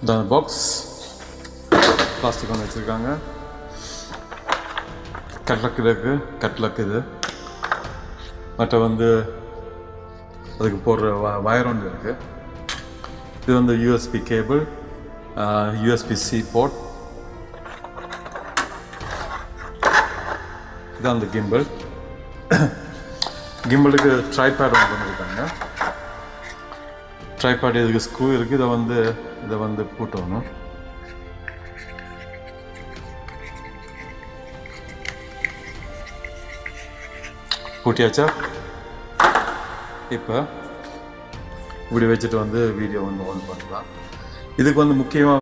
இந்த box plastic ஒன்று வச்சுருக்காங்க. கட்லக்கு இருக்குது கட்லக்கு இது. மற்ற வந்து அதுக்கு போடுற வ வயர் ஒன்று இருக்குது இது வந்து USB cable USB C port இதான் அந்த கிம்பிள் கிம்பிளுக்கு ட்ரைபேட் ஒன்று பண்ணியிருக்காங்க ட்ரைபாட் இதுக்கு ஸ்க்ரூ இருக்குது இதை வந்து இதை வந்து பூட்டணும். பூட்டியாச்சா? இப்போ இப்படி வச்சுட்டு வந்து வீடியோ வந்து ஆன் பண்ணலாம். இதுக்கு வந்து முக்கியமாக